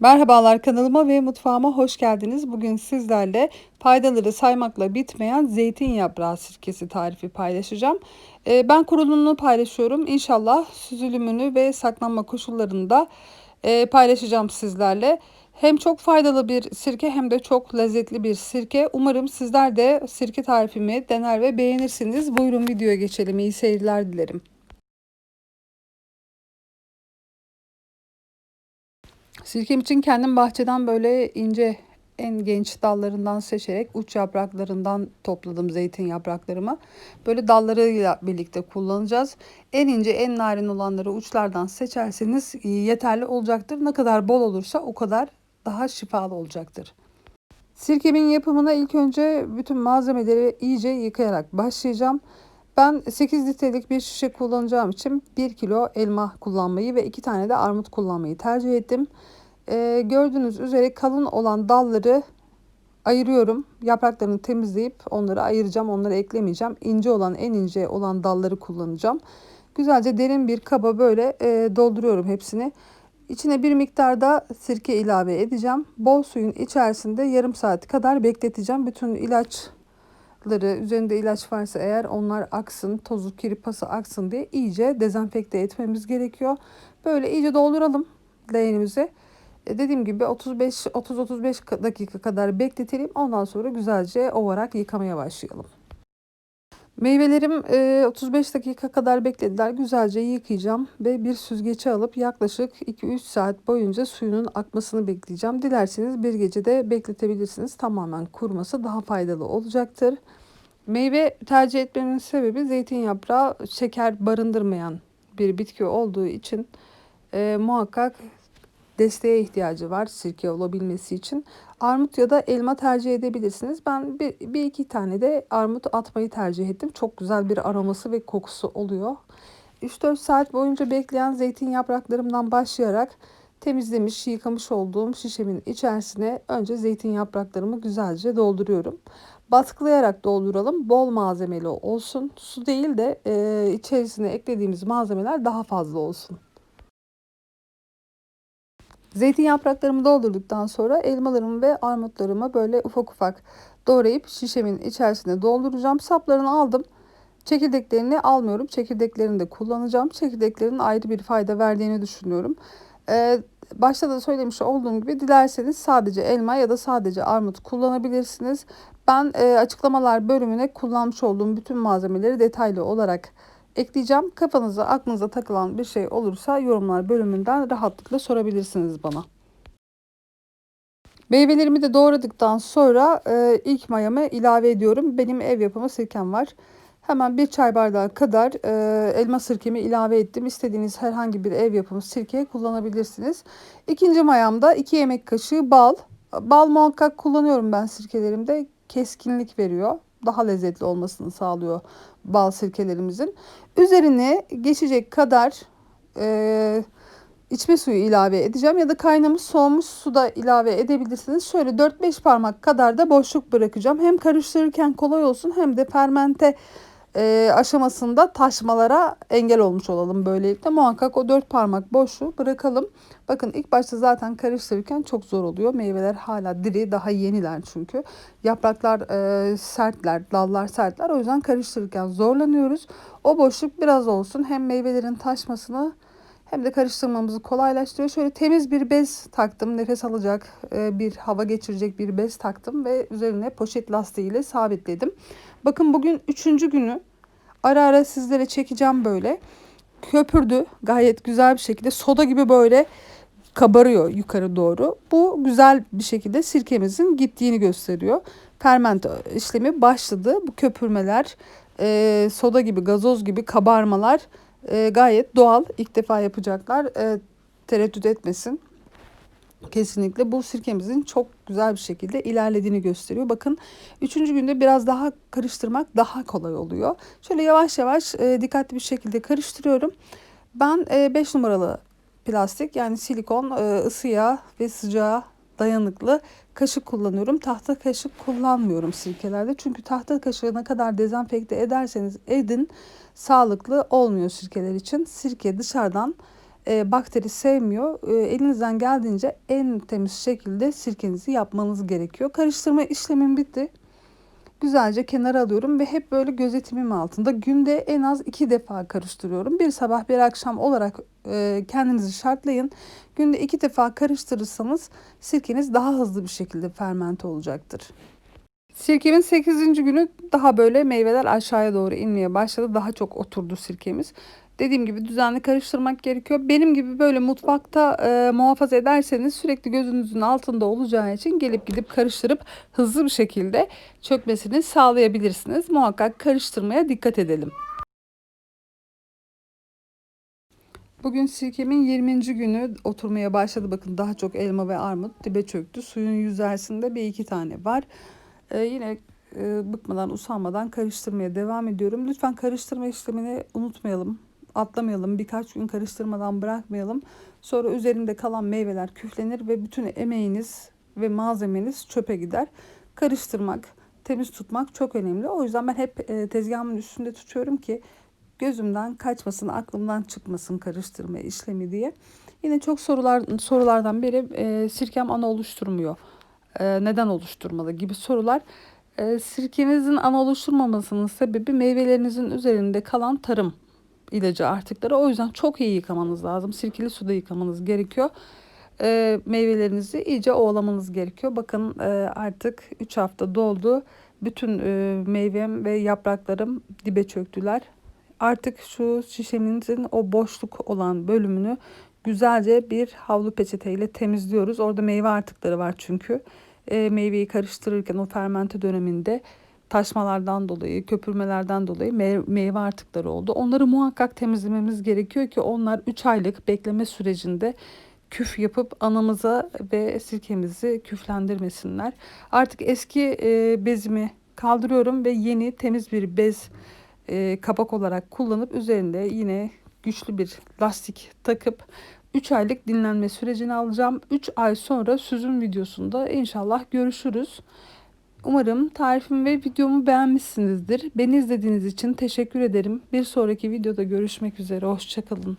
Merhabalar kanalıma ve mutfağıma hoş geldiniz. Bugün sizlerle faydaları saymakla bitmeyen zeytin yaprağı sirkesi tarifi paylaşacağım. Ee, ben kurulumunu paylaşıyorum. İnşallah süzülümünü ve saklanma koşullarını da e, paylaşacağım sizlerle. Hem çok faydalı bir sirke hem de çok lezzetli bir sirke. Umarım sizler de sirke tarifimi dener ve beğenirsiniz. Buyurun videoya geçelim. İyi seyirler dilerim. Sirkem için kendim bahçeden böyle ince en genç dallarından seçerek uç yapraklarından topladım zeytin yapraklarımı. Böyle dallarıyla birlikte kullanacağız. En ince en narin olanları uçlardan seçerseniz yeterli olacaktır. Ne kadar bol olursa o kadar daha şifalı olacaktır. Sirkemin yapımına ilk önce bütün malzemeleri iyice yıkayarak başlayacağım. Ben 8 litrelik bir şişe kullanacağım için 1 kilo elma kullanmayı ve 2 tane de armut kullanmayı tercih ettim. Ee, gördüğünüz üzere kalın olan dalları ayırıyorum. Yapraklarını temizleyip onları ayıracağım. Onları eklemeyeceğim. İnce olan en ince olan dalları kullanacağım. Güzelce derin bir kaba böyle e, dolduruyorum hepsini. İçine bir miktar da sirke ilave edeceğim. Bol suyun içerisinde yarım saat kadar bekleteceğim. Bütün ilaçları üzerinde ilaç varsa eğer onlar aksın, tozu, kiri, pası aksın diye iyice dezenfekte etmemiz gerekiyor. Böyle iyice dolduralım leğenimize. E, dediğim gibi 35 30-35 dakika kadar bekletelim. Ondan sonra güzelce ovarak yıkamaya başlayalım. Meyvelerim 35 e, dakika kadar beklediler. Güzelce yıkayacağım ve bir süzgece alıp yaklaşık 2-3 saat boyunca suyunun akmasını bekleyeceğim. Dilerseniz bir gece de bekletebilirsiniz. Tamamen kuruması daha faydalı olacaktır. Meyve tercih etmemin sebebi zeytin yaprağı şeker barındırmayan bir bitki olduğu için e, muhakkak desteğe ihtiyacı var sirke olabilmesi için. Armut ya da elma tercih edebilirsiniz. Ben bir, bir iki tane de armut atmayı tercih ettim. Çok güzel bir aroması ve kokusu oluyor. 3-4 saat boyunca bekleyen zeytin yapraklarımdan başlayarak temizlemiş, yıkamış olduğum şişemin içerisine önce zeytin yapraklarımı güzelce dolduruyorum. Baskılayarak dolduralım. Bol malzemeli olsun. Su değil de e, içerisine eklediğimiz malzemeler daha fazla olsun. Zeytin yapraklarımı doldurduktan sonra elmalarımı ve armutlarımı böyle ufak ufak doğrayıp şişemin içerisine dolduracağım. Saplarını aldım. Çekirdeklerini almıyorum. Çekirdeklerini de kullanacağım. Çekirdeklerin ayrı bir fayda verdiğini düşünüyorum. Ee, başta da söylemiş olduğum gibi dilerseniz sadece elma ya da sadece armut kullanabilirsiniz. Ben e, açıklamalar bölümüne kullanmış olduğum bütün malzemeleri detaylı olarak ekleyeceğim. Kafanıza aklınıza takılan bir şey olursa yorumlar bölümünden rahatlıkla sorabilirsiniz bana. Meyvelerimi de doğradıktan sonra e, ilk mayamı ilave ediyorum. Benim ev yapımı sirkem var. Hemen bir çay bardağı kadar e, elma sirkemi ilave ettim. İstediğiniz herhangi bir ev yapımı sirke kullanabilirsiniz. İkinci mayamda 2 yemek kaşığı bal. Bal muhakkak kullanıyorum ben sirkelerimde. Keskinlik veriyor. Daha lezzetli olmasını sağlıyor bal sirkelerimizin. Üzerine geçecek kadar e, içme suyu ilave edeceğim ya da kaynamış soğumuş suda ilave edebilirsiniz. Şöyle 4-5 parmak kadar da boşluk bırakacağım. Hem karıştırırken kolay olsun hem de fermente e, aşamasında taşmalara engel olmuş olalım böylelikle. Muhakkak o dört parmak boşluğu bırakalım. Bakın ilk başta zaten karıştırırken çok zor oluyor. Meyveler hala diri daha yeniler çünkü. Yapraklar e, sertler, dallar sertler. O yüzden karıştırırken zorlanıyoruz. O boşluk biraz olsun. Hem meyvelerin taşmasını hem de karıştırmamızı kolaylaştırıyor. Şöyle temiz bir bez taktım. Nefes alacak, e, bir hava geçirecek bir bez taktım ve üzerine poşet lastiğiyle sabitledim. Bakın bugün üçüncü günü. Ara ara sizlere çekeceğim böyle. Köpürdü gayet güzel bir şekilde. Soda gibi böyle kabarıyor yukarı doğru. Bu güzel bir şekilde sirkemizin gittiğini gösteriyor. Ferment işlemi başladı. Bu köpürmeler, e, soda gibi, gazoz gibi kabarmalar e, gayet doğal. İlk defa yapacaklar. E, tereddüt etmesin. Kesinlikle bu sirkemizin çok güzel bir şekilde ilerlediğini gösteriyor. Bakın üçüncü günde biraz daha karıştırmak daha kolay oluyor. Şöyle yavaş yavaş e, dikkatli bir şekilde karıştırıyorum. Ben 5 e, numaralı plastik yani silikon e, ısıya ve sıcağa dayanıklı kaşık kullanıyorum. Tahta kaşık kullanmıyorum sirkelerde. Çünkü tahta kaşığı ne kadar dezenfekte ederseniz edin sağlıklı olmuyor sirkeler için. Sirke dışarıdan e, bakteri sevmiyor. E, elinizden geldiğince en temiz şekilde sirkenizi yapmanız gerekiyor. Karıştırma işlemim bitti. Güzelce kenara alıyorum ve hep böyle gözetimim altında günde en az iki defa karıştırıyorum. Bir sabah bir akşam olarak e, kendinizi şartlayın. Günde iki defa karıştırırsanız sirkeniz daha hızlı bir şekilde fermente olacaktır. Sirkemin 8. günü daha böyle meyveler aşağıya doğru inmeye başladı. Daha çok oturdu sirkemiz. Dediğim gibi düzenli karıştırmak gerekiyor. Benim gibi böyle mutfakta e, muhafaza ederseniz sürekli gözünüzün altında olacağı için gelip gidip karıştırıp hızlı bir şekilde çökmesini sağlayabilirsiniz. Muhakkak karıştırmaya dikkat edelim. Bugün sirkemin 20. günü oturmaya başladı. Bakın daha çok elma ve armut dibe çöktü. Suyun yüzeysinde bir iki tane var. Ee, yine e, bıkmadan usanmadan karıştırmaya devam ediyorum. Lütfen karıştırma işlemini unutmayalım. Atlamayalım. Birkaç gün karıştırmadan bırakmayalım. Sonra üzerinde kalan meyveler küflenir ve bütün emeğiniz ve malzemeniz çöpe gider. Karıştırmak, temiz tutmak çok önemli. O yüzden ben hep e, tezgahımın üstünde tutuyorum ki gözümden kaçmasın, aklımdan çıkmasın karıştırma işlemi diye. Yine çok sorular sorulardan biri e, sirkem ana oluşturmuyor. E, neden oluşturmalı gibi sorular. E, sirkenizin ana oluşturmamasının sebebi meyvelerinizin üzerinde kalan tarım ilacı artıkları. O yüzden çok iyi yıkamanız lazım. Sirkeli suda yıkamanız gerekiyor. E, meyvelerinizi iyice ovalamanız gerekiyor. Bakın e, artık 3 hafta doldu. Bütün e, meyvem ve yapraklarım dibe çöktüler. Artık şu şişemizin o boşluk olan bölümünü güzelce bir havlu peçeteyle temizliyoruz. Orada meyve artıkları var çünkü. E, meyveyi karıştırırken o fermente döneminde taşmalardan dolayı, köpürmelerden dolayı meyve artıkları oldu. Onları muhakkak temizlememiz gerekiyor ki onlar 3 aylık bekleme sürecinde küf yapıp anamıza ve sirkemizi küflendirmesinler. Artık eski e, bezimi kaldırıyorum ve yeni temiz bir bez e, kapak olarak kullanıp üzerinde yine güçlü bir lastik takıp 3 aylık dinlenme sürecini alacağım. 3 ay sonra süzüm videosunda inşallah görüşürüz. Umarım tarifimi ve videomu beğenmişsinizdir. Beni izlediğiniz için teşekkür ederim. Bir sonraki videoda görüşmek üzere. Hoşçakalın.